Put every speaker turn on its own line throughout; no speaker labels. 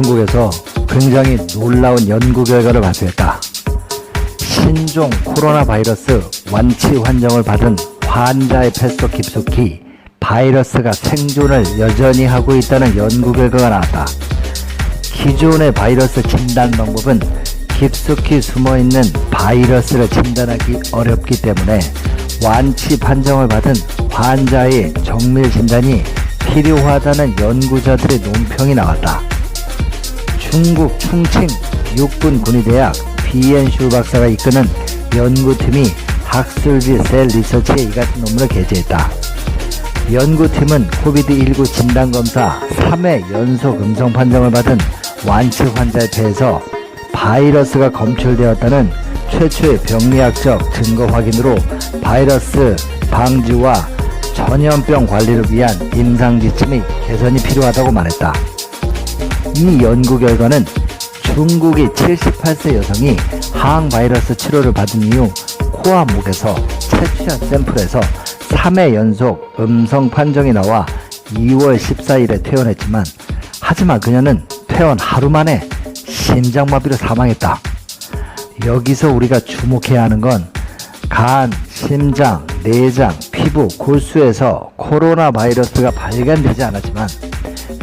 영국에서 굉장히 놀라운 연구 결과를 발표했다. 신종 코로나 바이러스 완치 환정을 받은 환자의 폐속 깊숙이 바이러스가 생존을 여전히 하고 있다는 연구 결과가 나왔다. 기존의 바이러스 진단 방법은 깊숙이 숨어 있는 바이러스를 진단하기 어렵기 때문에 완치 판정을 받은 환자의 정밀 진단이 필요하다는 연구자들의 논평이 나왔다. 중국 충칭 육군 군의대학 비엔슈 박사가 이끄는 연구팀이 학술지 셀 리서치에 이 같은 논문을 게재했다. 연구팀은 코비드19 진단검사 3회 연속 음성 판정을 받은 완치 환자의 폐에서 바이러스가 검출되었다는 최초의 병리학적 증거 확인으로 바이러스 방지와 전염병 관리를 위한 임상 지침이 개선이 필요하다고 말했다. 이 연구 결과는 중국의 78세 여성이 항바이러스 치료를 받은 이후 코와 목에서 채취한 샘플에서 3회 연속 음성 판정이 나와 2월 14일에 퇴원했지만 하지만 그녀는 퇴원 하루 만에 심장마비로 사망했다. 여기서 우리가 주목해야 하는 건 간, 심장, 내장, 피부, 골수에서 코로나 바이러스가 발견되지 않았지만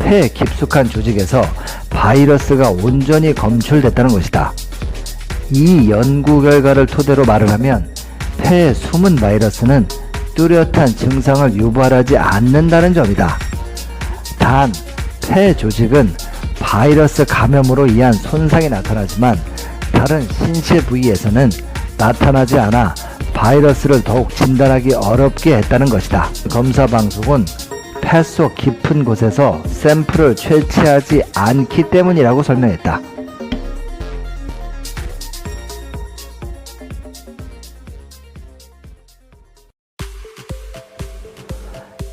폐 깊숙한 조직에서 바이러스가 온전히 검출됐다는 것이다. 이 연구 결과를 토대로 말을 하면 폐에 숨은 바이러스는 뚜렷한 증상을 유발하지 않는다는 점이다. 단, 폐 조직은 바이러스 감염으로 인한 손상이 나타나지만 다른 신체 부위에서는 나타나지 않아 바이러스를 더욱 진단하기 어렵게 했다는 것이다. 검사 방송은 폐속 깊은 곳에서 샘플을 채취하지 않기 때문이라고 설명했다.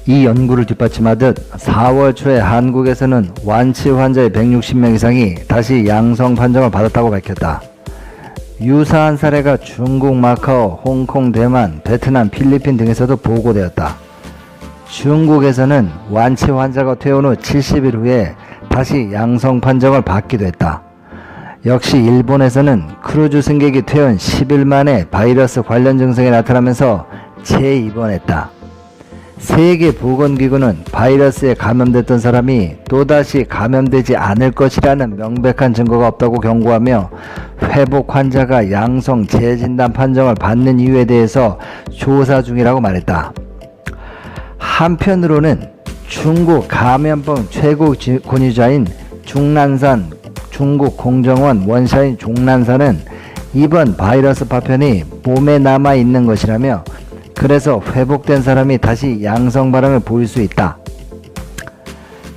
이 연구를 뒷받침하듯 4월 초에 한국에서는 완치 환자의 160명 이상이 다시 양성 판정을 받았다고 밝혔다. 유사한 사례가 중국, 마카오, 홍콩, 대만, 베트남, 필리핀 등에서도 보고되었다. 중국에서는 완치 환자가 퇴원 후 70일 후에 다시 양성 판정을 받기도 했다. 역시 일본에서는 크루즈 승객이 퇴원 10일 만에 바이러스 관련 증상이 나타나면서 재입원했다. 세계보건기구는 바이러스에 감염됐던 사람이 또다시 감염되지 않을 것이라는 명백한 증거가 없다고 경고하며 회복 환자가 양성 재진단 판정을 받는 이유에 대해서 조사 중이라고 말했다. 한편으로는 중국 감염병 최고 지- 권위자인 중난산 중국 공정원 원샤인 종난사는 이번 바이러스 파편이 몸에 남아 있는 것이라며 그래서 회복된 사람이 다시 양성 반응을 보일 수 있다.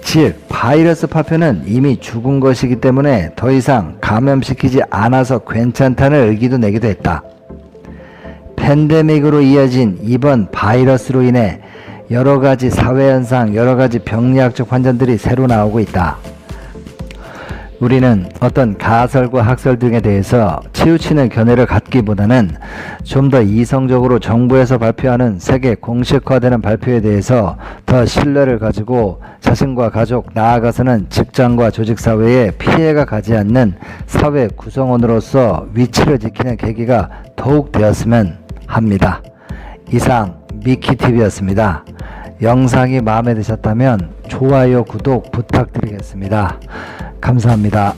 즉 바이러스 파편은 이미 죽은 것이기 때문에 더 이상 감염시키지 않아서 괜찮다는 의기도 내기도 했다. 팬데믹으로 이어진 이번 바이러스로 인해 여러 가지 사회 현상, 여러 가지 병리학적 환자들이 새로 나오고 있다. 우리는 어떤 가설과 학설 등에 대해서 치우치는 견해를 갖기보다는 좀 더 이성적으로 정부에서 발표하는 세계 공식화되는 발표에 대해서 더 신뢰를 가지고 자신과 가족, 나아가서는 직장과 조직사회에 피해가 가지 않는 사회 구성원으로서 위치를 지키는 계기가 더욱 되었으면 합니다. 이상 미키TV였습니다. 영상이 마음에 드셨다면 좋아요, 구독 부탁드리겠습니다. 감사합니다.